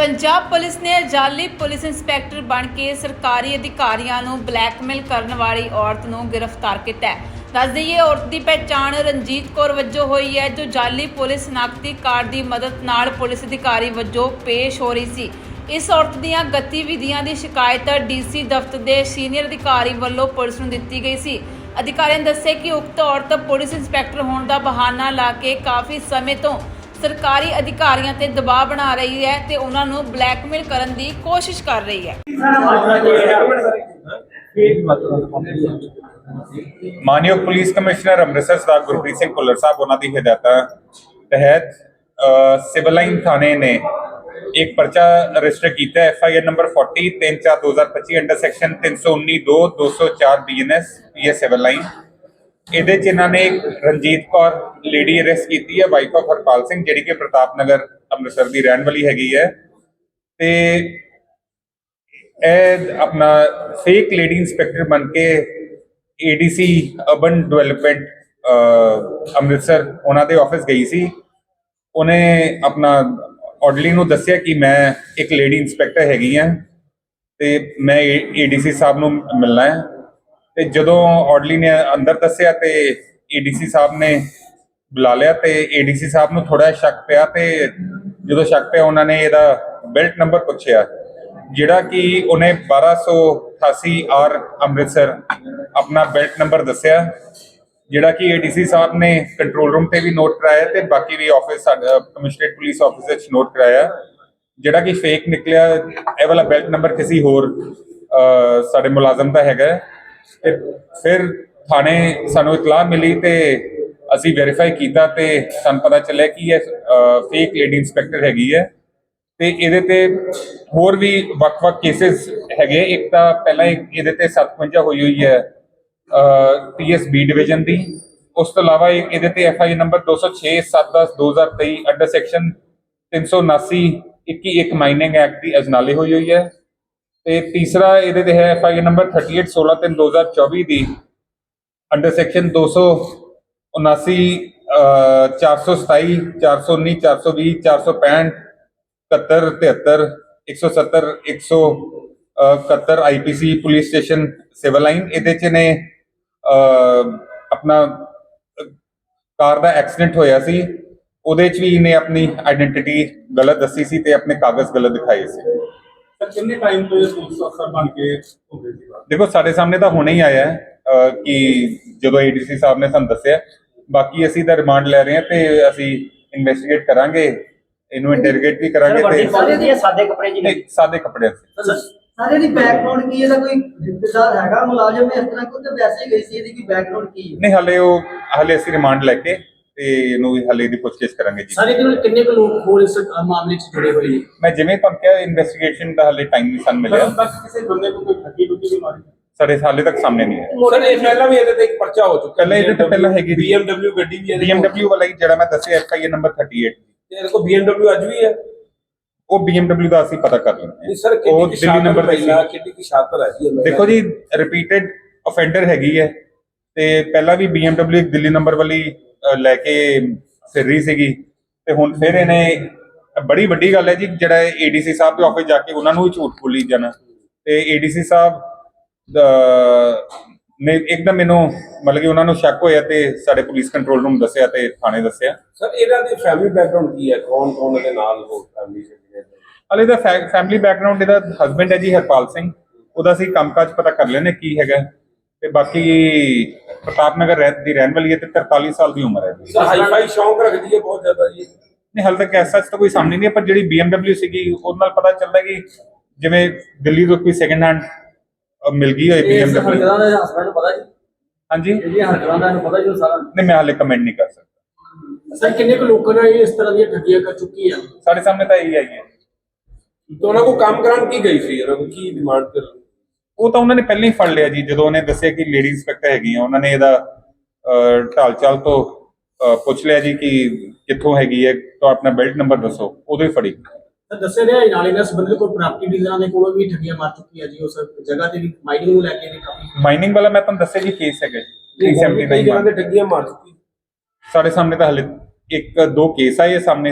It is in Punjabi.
ਪੰਜਾਬ ਪੁਲਿਸ ਨੇ ਜਾਲੀ ਪੁਲਿਸ ਇੰਸਪੈਕਟਰ ਬਣ ਕੇ ਸਰਕਾਰੀ ਅਧਿਕਾਰੀਆਂ ਨੂੰ ਬਲੈਕਮੇਲ ਕਰਨ ਵਾਲੀ ਔਰਤ ਨੂੰ ਗ੍ਰਿਫਤਾਰ ਕੀਤਾ ਹੈ। ਦੱਸ ਦਈਏ, ਔਰਤ ਦੀ ਪਹਿਚਾਣ ਰਣਜੀਤ ਕੌਰ ਵਜੋਂ ਹੋਈ ਹੈ, ਜੋ ਜਾਲੀ ਪੁਲਿਸ ਨਕਦੀ ਕਾਰਡ ਦੀ ਮਦਦ ਨਾਲ ਪੁਲਿਸ ਅਧਿਕਾਰੀ ਵਜੋਂ ਪੇਸ਼ ਹੋ ਰਹੀ ਸੀ। ਇਸ ਔਰਤ ਦੀਆਂ ਗਤੀਵਿਧੀਆਂ ਦੀ ਸ਼ਿਕਾਇਤ ਡੀਸੀ ਦਫ਼ਤਰ ਦੇ ਸੀਨੀਅਰ ਅਧਿਕਾਰੀ ਵੱਲੋਂ ਪੁਲਿਸ ਨੂੰ ਦਿੱਤੀ ਗਈ ਸੀ। ਅਧਿਕਾਰੀਆਂ ਨੇ ਦੱਸਿਆ ਕਿ ਉਕਤ ਔਰਤ ਪੁਲਿਸ ਇੰਸਪੈਕਟਰ ਹੋਣ ਦਾ ਬਹਾਨਾ ਲਾ ਕੇ ਕਾਫੀ ਸਮੇਂ ਤੋਂ ਸਰਕਾਰੀ ਅਧਿਕਾਰੀਆਂ ਤੇ ਦਬਾਅ ਬਣਾ ਰਹੀ ਹੈ ਤੇ ਉਹਨਾਂ ਨੂੰ ਬਲੈਕਮੇਲ ਕਰਨ ਦੀ ਕੋਸ਼ਿਸ਼ ਕਰ ਰਹੀ ਹੈ। ਮਾਨਯੋਗ ਪੁਲਿਸ ਕਮਿਸ਼ਨਰ ਅੰਮ੍ਰਿਤਸਰ ਸਰਦਾਰ ਗੁਰਪ੍ਰੀਤ ਸਿੰਘ ਭੁੱਲਰ ਸਾਹਿਬ, ਉਹਨਾਂ ਦੀ ਹਦਾਇਤਾਂ ਤਹਿਤ ਸਿਵਲ ਲਾਈਨ ਥਾਣੇ ਨੇ ਇੱਕ ਪਰਚਾ ਰਜਿਸਟਰ ਕੀਤਾ F I R number 40 34 2025 under section 319 2 204 BNS PS civil line. ਇਹਦੇ ਚ ਇਹਨਾਂ ਨੇ ਰਣਜੀਤ ਕੌਰ ਲੇਡੀ ਅਰੈਸਟ ਕੀਤੀ ਹੈ ਵਾਈਫ ਆਫ ਹਰਪਾਲ ਸਿੰਘ, ਜਿਹੜੀ ਕਿ ਪ੍ਰਤਾਪ ਨਗਰ ਅੰਮ੍ਰਿਤਸਰ ਦੀ ਰਹਿਣ ਵਾਲੀ ਹੈਗੀ ਹੈ। ਤੇ ਇਹ ਆਪਣਾ ਫੇਕ ਲੇਡੀ ਇੰਸਪੈਕਟਰ ਬਣ ਕੇ ਏਡੀਸੀ ਅਰਬਨ ਡਿਵੈਲਪਮੈਂਟ ਅੰਮ੍ਰਿਤਸਰ ਉਹਨਾਂ ਦੇ ਆਫਿਸ ਗਈ ਸੀ। ਉਹਨੇ ਆਪਣਾ ਆਰਡਰਲੀ ਨੂੰ ਦੱਸਿਆ ਕਿ ਮੈਂ ਇੱਕ ਲੇਡੀ ਇੰਸਪੈਕਟਰ ਹੈਗੀ ਆ ਤੇ ਮੈਂ ਏਡੀਸੀ ਸਾਹਿਬ ਨੂੰ ਮਿਲਣਾ ਹੈ। ਤੇ ਜਦੋਂ ਆਰਡਰਲੀ ਨੇ ਅੰਦਰ ਦੱਸਿਆ ਤੇ ਏਡੀਸੀ ਸਾਹਿਬ ਨੇ ਬੁਲਾ ਲਿਆ ਤੇ ਏਡੀਸੀ ਸਾਹਿਬ ਨੂੰ ਥੋੜਾ ਸ਼ੱਕ ਪਿਆ ਤੇ ਜਦੋਂ ਸ਼ੱਕ ਪਿਆ ਉਹਨਾਂ ਨੇ ਇਹਦਾ ਬੈਲਟ ਨੰਬਰ ਪੁੱਛਿਆ, ਜਿਹੜਾ ਕਿ ਉਹਨੇ 1288 ਆਰ ਅੰਮ੍ਰਿਤਸਰ ਆਪਣਾ ਬੈਲਟ ਨੰਬਰ ਦੱਸਿਆ, ਜਿਹੜਾ ਕਿ ਏਡੀਸੀ ਸਾਹਿਬ ਨੇ ਕੰਟਰੋਲ ਰੂਮ ਤੇ ਵੀ ਨੋਟ ਕਰਾਇਆ ਤੇ ਬਾਕੀ ਵੀ ਆਫਿਸ ਸਾਡਾ ਕਮਿਸ਼ਨਰੇਟ ਪੁਲਿਸ ਆਫਿਸ ਵਿੱਚ ਨੋਟ ਕਰਾਇਆ, ਜਿਹੜਾ ਕਿ ਫੇਕ ਨਿਕਲਿਆ, ਇਹ ਵਾਲਾ ਬੈਲਟ ਨੰਬਰ ਕਿਸੇ ਹੋਰ ਸਾਡੇ ਮੁਲਾਜ਼ਮ ਦਾ ਹੈਗਾ ਤੇ ਫਿਰ ਥਾਣੇ ਸਾਨੂੰ ਇਤਲਾਹ ਮਿਲੀ ਤੇ ਅਸੀਂ ਵੈਰੀਫਾਈ ਕੀਤਾ ਤੇ ਸਾਨੂੰ ਪਤਾ ਚੱਲਿਆ ਕਿ ਇਹ ਫੇਕ ਲੇਡੀ ਇੰਸਪੈਕਟਰ ਹੈਗੀ ਹੈ। ਤੇ ਇਹਦੇ ਤੇ ਹੋਰ ਵੀ ਵੱਖ-ਵੱਖ ਕੇसेस ਹੈਗੇ ਇੱਕ ਤਾਂ ਪਹਿਲਾਂ ਇਹਦੇ ਤੇ 57 ਹੋਈ ਹੋਈ ਹੈ ਪੀਐਸਬੀ ਡਿਵੀਜ਼ਨ ਦੀ। ਉਸ ਤੋਂ ਇਲਾਵਾ ਇੱਕ ਇਹਦੇ ਤੇ ਐਫਆਈ ਨੰਬਰ 206 710 2023 ਅੰਡਰ ਸੈਕਸ਼ਨ 379 21 ਇੱਕ ਮਾਈਨਿੰਗ ਐਕਟ ਦੀ ਅਜਨਾਲੇ ਹੋਈ ਹੋਈ ਹੈ। ਤੇ ਤੀਸਰਾ ਇਹਦੇ ਤੇ ਹੈ ਐਫ ਐਫਆਈ ਨੰਬਰ 38 16 3 2024 ਦੀ under section 279 427 419 420 465 71 73 170 171 IPC police station civil line ਇਹਦੇ ਚ ਨੇ ਆਪਣਾ, ਕਾਰ ਦਾ ਐਕਸੀਡੈਂਟ ਹੋਇਆ ਸੀ, ਉਹਦੇ ਚ ਵੀ ਇਹਨੇ ਆਪਣੀ ਆਇਡੈਂਟੀਟੀ ਗਲਤ ਦੱਸੀ ਸੀ ਤੇ ਆਪਣੇ ਕਾਗਜ਼ ਗਲਤ ਦਿਖਾਏ ਸੀ। ਕਿੰਨੇ ਟਾਈਮ ਤੋਂ ਇਹ ਪੁਲਿਸ ਅਫਸਰ ਬਣ ਕੇ ਹੁੰਦੇ ਸੀ? ਦੇਖੋ ਸਾਡੇ ਸਾਹਮਣੇ ਤਾਂ ਹੁਣੇ ਹੀ ਆਇਆ ਹੈ ਕਿ ਜਦੋਂ ਏਡੀਸੀ ਸਾਹਿਬ ਨੇ ਸਾਨੂੰ ਦੱਸਿਆ ਬਾਕੀ ਅਸੀਂ ਤਾਂ ਰਿਮਾਂਡ ਲੈ ਰਹੇ ਹਾਂ ਤੇ ਅਸੀਂ ਇਨਵੈਸਟੀਗੇਟ ਕਰਾਂਗੇ ਇਹਨੂੰ ਇੰਟਰੋਗੇਟ ਵੀ ਕਰਾਂਗੇ ਤੇ ਸਾਰੇ ਦੇ ਸਾਦੇ ਕੱਪੜੇ ਜੀ? ਨਹੀਂ, ਸਾਦੇ ਕੱਪੜਿਆਂ 'ਚ ਸਾਰੇ ਦੀ ਬੈਕਗ੍ਰਾਉਂਡ ਕੀ ਇਹਦਾ ਕੋਈ ਰਿਸ਼ਤੇਦਾਰ ਹੈਗਾ ਮੁਲਾਜ਼ਮ ਇਸ ਤਰ੍ਹਾਂ ਕੋਈ ਤੇ ਵੈਸੇ ਹੀ ਗਈ ਸੀ ਇਹਦੀ ਕੀ ਬੈਕਗ੍ਰਾਉਂਡ ਕੀ ਹੈ? ਨਹੀਂ ਹਲੇ ਉਹ ਹਲੇ ਅਸੀਂ ਰਿਮਾਂਡ ਲੈ ਕੇ ਤੇ ਇਹਨੂੰ ਵੀ ਹਲੇ ਦੀ ਪੁੱਛਗਿੱਛ ਕਰਾਂਗੇ ਜੀ। ਸਾਰੇ ਦੇ ਨਾਲ ਕਿੰਨੇ ਕੁ ਲੋਕ ਹੋਰ ਇਸ ਅ, ਮਾਮਲੇ 'ਚ ਜੁੜੇ ਹੋਏ ਨੇ? ਮੈਂ ਜਿਵੇਂ ਤੁਹਾਨੂੰ ਕਿਹਾ ਇਨਵੈਸਟੀਗੇਸ਼ਨ ਦਾ ਹਲੇ ਟਾਈਮ ਨਹੀਂ ਸਾਨੂੰ ਮਿਲਿਆ। ਤੱਕ ਕਿਸੇ ਬੰਦੇ ਨੂੰ ਕੋਈ ਠੱਗੀ ਟੁੱਟੀ ਵੀ ਮਾਰੀ। ਸਾਡੇ ਹਾਲੇ ਤੱਕ ਸਾਹਮਣੇ ਨਹੀਂ ਆਇਆ। ਸਰ ਇਹ ਪਹਿਲਾਂ ਵੀ ਇਹਦੇ ਤੇ ਇੱਕ ਪਰਚਾ ਹੋ ਚੁੱਕਾ ਪਹਿਲਾਂ ਇਹਦੇ ਤੇ ਪਹਿਲਾਂ ਹੈਗੀ ਸੀ। BMW ਗੱਡੀ ਵੀ ਇਹਦੇ ਕੋਲ- BMW ਵਾਲਾ ਹੀ ਜਿਹੜਾ ਮੈਂ ਦੱਸਿਆ ਐਫਆਈਏ ਨੰਬਰ 38 ਤੇ ਇਹਦੇ ਕੋਲ BMW ਅੱਜ ਵੀ ਹੈ। ਉਹ BMW ਦਾ ਅਸੀਂ ਪਤਾ ਕਰ ਲੈਂਦੇ ਨਹੀਂ ਸਰ ਉਹ ਕਿੰਨੀ ਦਿੱਲੀ ਸ਼ਾਤਰ ਨੰਬਰ ਤੇ ਪਹਿਲਾਂ ਸੀ। ਕਿੰਨੀ ਕੀ ਸ਼ਾਤਰ ਹੈ ਜੀ ਇਹ ਦੇਖੋ ਜੀ ਰਿਪੀਟਡ ਅਫੈਂਡਰ ਹੈਗੀ ਹੈ। ਤੇ ਪਹਿਲਾਂ ਵੀ BMW ਇੱਕ ਦਿੱਲੀ ਨੰਬਰ ਵਾਲੀ ਲੈ ਕੇ ਫਿਰ ਰਹੀ ਸੀਗੀ। ਤੇ ਹੁਣ ਫਿਰ ਇਹਨੇ ਬੜੀ ਵੱਡੀ ਗੱਲ ਹੈ ਜੀ ਜਿਹੜਾ ਏਡੀਸੀ ਸਾਹਿਬ ਦੇ ਆਫਿਸ ਜਾ ਕੇ ਉਹਨਾਂ ਨੂੰ ਝੂਠ ਬੋਲੀ ਜਾਣਾ। ਤੇ ਏਡੀਸੀ ਸਾਹਿਬ ਦਾ ਨੇ ਇੱਕਦਮ ਮੈਨੂੰ ਮਤਲਬ ਕਿ ਉਹਨਾਂ ਨੂੰ ਸ਼ੱਕ ਹੋਇਆ ਤੇ ਸਾਡੇ ਪੁਲਿਸ ਕੰਟਰੋਲ ਰੂਮ ਦੱਸਿਆ ਤੇ ਥਾਣੇ ਦੱਸਿਆ। ਸਰ ਇਹਨਾਂ ਦੀ ਫੈਮਿਲੀ ਬੈਕਗ੍ਰਾਉਂਡ ਕੀ ਹੈ? ਕੌਣ ਕੌਣ ਇਹਦੇ ਨਾਲ ਹੋ ਫੈਮਿਲੀ ਚ ਹਲੇ ਦਾ ਫੈਮਿਲੀ ਬੈਕਗ੍ਰਾਉਂਡ ਇਹਦਾ ਹਸਬੰਡ ਹੈ ਜੀ ਹਰਪਾਲ ਸਿੰਘ। ਉਹਦਾ ਅਸੀਂ ਕੰਮਕਾਜ ਪਤਾ ਕਰ ਲੈਨੇ ਕੀ ਹੈਗਾ। ਤੇ ਬਾਕੀ ਪ੍ਰਤਾਪ ਨਗਰ ਰਹਿ ਦੀ ਰਹਿਣ ਵਾਲੀ ਹੈ ਤੇ 43 ਸਾਲ ਦੀ ਉਮਰ ਹੈ ਜੀ। ਸਰ ਹਾਈ ਫਾਈ ਸ਼ੌਂਕ ਰੱਖਦੀ ਹੈ ਬਹੁਤ ਜ਼ਿਆਦਾ ਜੀ। ਨਹੀਂ ਹਾਲੇ ਤੱਕ ਐਸਾ ਤਾਂ ਕੋਈ ਸਾਹਮਣੇ ਨਹੀਂ ਹੈ ਪਰ ਜਿਹੜੀ BMW ਸੀਗੀ ਉਹਦੇ ਨਾਲ ਪਤਾ ਚੱਲਦਾ ਕਿ ਜਿਵੇਂ ਦਿੱਲੀ ਤੋਂ ਕੋਈ ਸੈਕੰਡ ਹੈਂਡ ਮਿਲ ਗਈ ਹੋਏ ਇਸ BMW ਹਰਕਤਾਂ ਦਾ ਹਸਬੰਡ ਨੂੰ ਪਤਾ ਜੀ। ਹਾਂਜੀ? ਇਹਦੀਆਂ ਹਰਕਤਾਂ ਦਾ ਇਹਨੂੰ ਪਤਾ ਜੀ ਉਹ ਸਾਰਾ। ਨਹੀਂ ਮੈਂ ਹਾਲੇ ਕਮੈਂਟ ਨਹੀਂ ਕਰ ਸਕਦਾ। ਸਰ ਕਿੰਨੇ ਕੁ ਲੋਕਾਂ ਨਾਲ ਇਹ ਇਸ ਤਰ੍ਹਾਂ ਦੀਆਂ ਠੱਗੀਆਂ ਕਰ ਚੁੱਕੀ ਆ? ਸਾਡੇ ਸਾਹਮਣੇ ਤਾਂ ਇਹੀ ਆਈ ਹੈ। ਤਾਂ ਉਹਨਾਂ ਕੋ ਕੰਮ ਕਰਾਉਣ ਕੀ ਗਈ ਸੀ? ਉਹਨਾਂ ਕੋ ਕੀ ਡਿਮਾਂਡ ਕਰ ਉਹ ਤਾਂ ਉਹਨਾਂ ਨੇ ਪਹਿਲਾਂ ਹੀ ਫੜ ਲਿਆ ਜੀ ਜਦੋਂ ਉਹਨੇ ਦੱਸਿਆ ਕਿ ਲੇਡੀ ਇੰਸਪੈਕਟਰ ਹੈਗੀ ਆ ਉਹਨਾਂ ਨੇ ਇਹਦਾ ਅਹ, ਢਾਲ ਚਾਲ ਤੋਂ ਪੁੱਛ ਲਿਆ ਜੀ ਕਿ ਕਿੱਥੋਂ ਹੈਗੀ ਹੈ ਤਾਂ ਆਪਣਾ ਬੈਲਟ ਨੰਬਰ ਦੱਸੋ ਉਦੋਂ ਹੀ ਫੜੀ। ਤਾਂ ਦੱਸਿਆ ਰਿਹਾ ਨਾਲ ਇਹਨਾਂ ਸੰਬੰਧਿਤ ਕੋਈ ਪ੍ਰਾਪਰਟੀ ਡੀਲਰਾਂ ਦੇ ਕੋਲੋਂ ਵੀ ਠੱਗੀਆਂ ਮਾਰ ਚੁੱਕੀ ਆ ਜੀ ਉਸ ਜਗ੍ਹਾ ਤੇ ਵੀ ਮਾਈਨਿੰਗ ਨੂੰ ਲੈ ਕੇ ਵੀ ਕਾਫੀ ਮਾਈਨਿੰਗ ਵਾਲਾ ਮੈਂ ਤੁਹਾਨੂੰ ਦੱਸਿਆ ਜੀ ਕੇਸ ਹੈਗਾ ਜੀ 379 ਕਈ ਜਗ੍ਹਾ ਤੇ ਠੱਗੀਆਂ ਮਾਰ ਚੁੱਕੀ? ਸਾਡੇ ਸਾਹਮਣੇ ਤਾਂ ਹਲੇ ਇੱਕ ਦੋ ਕੇਸ ਆਏ ਆ ਸਾਹਮਣੇ।